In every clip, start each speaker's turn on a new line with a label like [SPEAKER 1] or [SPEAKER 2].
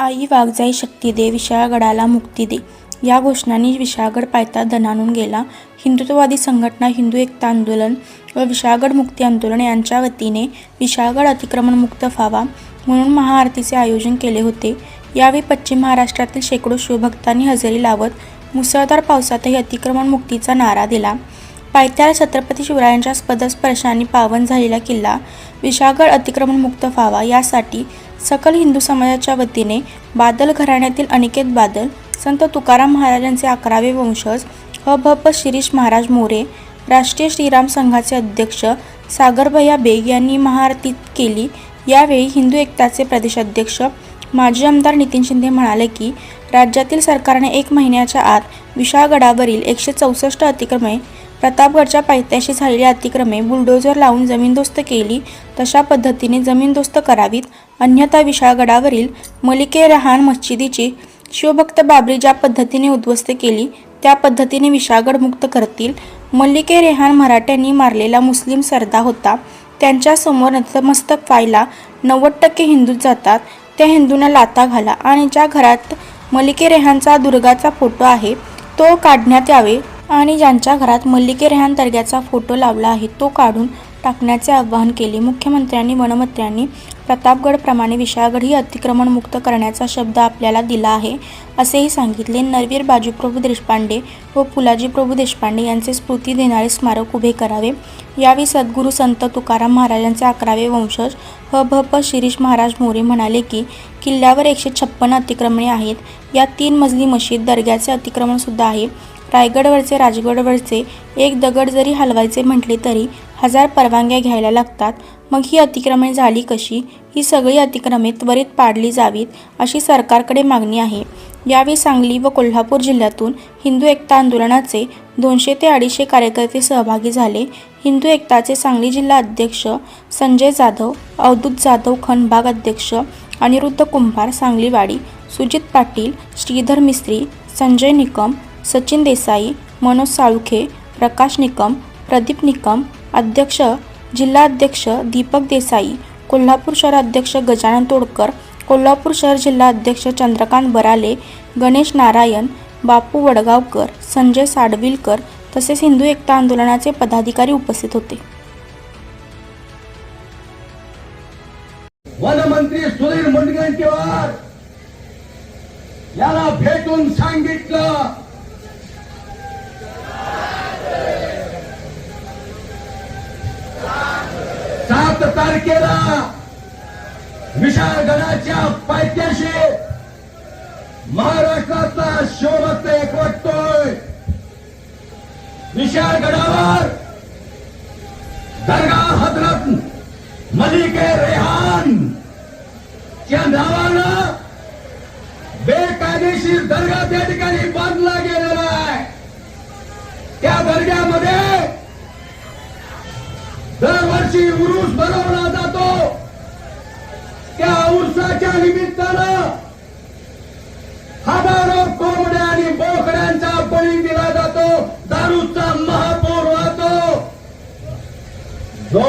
[SPEAKER 1] आई वाघजाई शक्ती दे विशाळगडाला मुक्ती दे. या घोषणांनी विशाळगड पायथा दणाणून गेला. हिंदुत्ववादी संघटना हिंदू एकता आंदोलन व विशाळगड मुक्ती आंदोलन यांच्या वतीने विशाळगड अतिक्रमण मुक्त व्हावा म्हणून महाआरतीचे आयोजन केले होते. यावेळी पश्चिम महाराष्ट्रातील शेकडो शिवभक्तांनी हजेरी लावत मुसळधार पावसातही अतिक्रमण मुक्तीचा नारा दिला. पायथ्याला छत्रपती शिवरायांच्या पदस्पर्शाने पावन झालेला किल्ला विशाळगड अतिक्रमण मुक्त व्हावा यासाठी सकल हिंदू समाजाच्या वतीने बादल घराण्यातील अनिकेत बादल संत तुकाराम महाराजांचे अकरावे वंशज ह भ प शिरीष महाराज मोरे राष्ट्रीय श्रीराम संघाचे अध्यक्ष सागरभैया बेग यांनी महाआरती केली. यावेळी हिंदू एकताचे प्रदेशाध्यक्ष माजी आमदार नितीन शिंदे म्हणाले की राज्यातील सरकारने एक महिन्याच्या आत विशाळगडावरील एकशे चौसष्ट अतिक्रमे प्रतापगडच्या पायथ्याशी झालेली अतिक्रमे बुलडोझर लावून जमीनदोस्त केली तशा पद्धतीने जमीनदोस्त करावीत. अन्यथा विशाळगडावरील मलिके रहान मस्जिदीची शिवभक्त बाबरी ज्या पद्धतीने उद्ध्वस्त केली त्या पद्धतीने विशाळगड मुक्त करतील. मल्लिके रेहान मराठ्यांनी मारलेला मुस्लिम सरदा होता. त्यांच्यासमोर नतमस्तक व्हायला नव्वद टक्के हिंदू जातात. त्या हिंदूंना लाता घाला आणि ज्या घरात मल्लिके रेहानचा दुर्गाचा फोटो आहे तो काढण्यात यावे. आणि ज्यांच्या घरात मल्लिके रेहान दर्ग्याचा फोटो लावला आहे तो काढून टाकण्याचे आवाहन केले. मुख्यमंत्र्यांनी वनमंत्र्यांनी प्रतापगडप्रमाणे विशाळगडही अतिक्रमणमुक्त अतिक्रमण मुक्त करण्याचा शब्द आपल्याला दिला आहे असेही सांगितले. नरवीर बाजूप्रभू देशपांडे व फुलाजी प्रभू देशपांडे यांचे स्मृती देणारे स्मारक उभे करावे. यावेळी सद्गुरू संत तुकाराम महाराजांचे अकरावे वंशज ह भ प शिरीष महाराज मोरे म्हणाले की किल्ल्यावर एकशे छप्पन अतिक्रमणे आहेत. या तीन मजली मशीद दर्ग्याचे अतिक्रमणसुद्धा आहे. रायगडवरचे राजगडवरचे एक दगड जरी हलवायचे म्हटले तरी हजार परवानग्या घ्यायला लागतात. मग ही अतिक्रमणे झाली कशी? ही सगळी अतिक्रमे त्वरित पाडली जावीत अशी सरकारकडे मागणी आहे. यावेळी सांगली व कोल्हापूर जिल्ह्यातून हिंदू एकता आंदोलनाचे दोनशे ते अडीचशे कार्यकर्ते सहभागी झाले. हिंदू एकताचे सांगली जिल्हा अध्यक्ष संजय जाधव अवधूत जाधव खनबाग अध्यक्ष अनिरुद्ध कुंभार सांगलीवाडी सुजित पाटील श्रीधर मिस्त्री संजय निकम सचिन देसाई मनोज साळुखे प्रकाश निकम प्रदीप निकम अध्यक्ष जिल्हाध्यक्ष दीपक देसाई कोल्हापूर शहर अध्यक्ष गजानन तोडकर कोल्हापूर शहर जिल्हा अध्यक्ष चंद्रकांत बराले गणेश नारायण बापू वडगावकर संजय साडविलकर तसेच हिंदू एकता आंदोलनाचे पदाधिकारी उपस्थित होते.
[SPEAKER 2] वनमंत्री सुधीर मुनगंटीवार याला भेटून सांगितलं विचार केला विशाळगडाच्या पायथ्याशी महाराष्ट्रातला शोभक्त एकवटतोय विशाळगडावर दर्गा हजरत मलिके रेहान. च्या नावानं बेकायदेशीर दर्गा त्या ठिकाणी बांधला गेलेला आहे. त्या दर्ग्यामध्ये दरवर्षी उरूस भरवला जातो. त्या उरसाच्या निमित्तानं हजारो कोंबड्या आणि बोकड्यांचा बळी दिला जातो. दारूचा महापौर वाहतो जो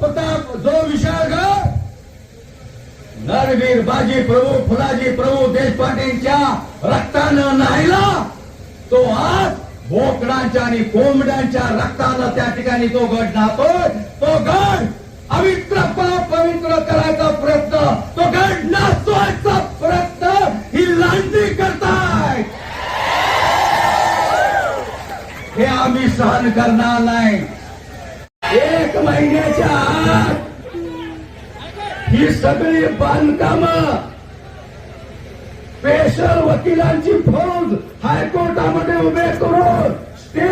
[SPEAKER 2] प्रताप जो विशाळगड नरवीर बाजी प्रभू फुलाजी प्रभू देशपांडेंच्या रक्तानं नाहीला तो आज बोकडांच्या आणि कोंबड्यांच्या रक्ताला त्या ठिकाणी तो गड नाहतोय तो गड अवित्र पवित्र करायचा प्रयत्न. तो गड नाचवायचा प्रयत्न. ही लांडी करताय. हे आम्ही सहन करणार नाही. एक महिन्याच्या आत ही सगळी बांधकाम स्पेशल वकिलांची फौज हायकोर्टामध्ये उभे करून ते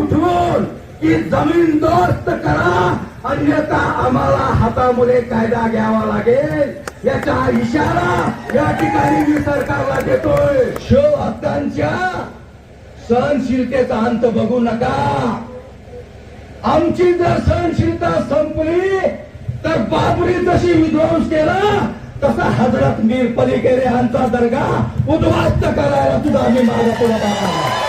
[SPEAKER 2] उठवून की जमीन दोस्त करा अन्यथा आम्हाला हातामध्ये कायदा घ्यावा लागेल. याचा इशारा या ठिकाणी मी सरकारला देतोय. शो हक्कांच्या सहनशीलतेचा अंत बघू नका. आमची जर सहनशीलता संपली तर बाबरी जशी विध्वंस केला तसा हजरत मीर पलीकडे यांचा दर्गा उद्ध्वस्त करायला सुद्धा आम्ही मागे पुढे जाणार.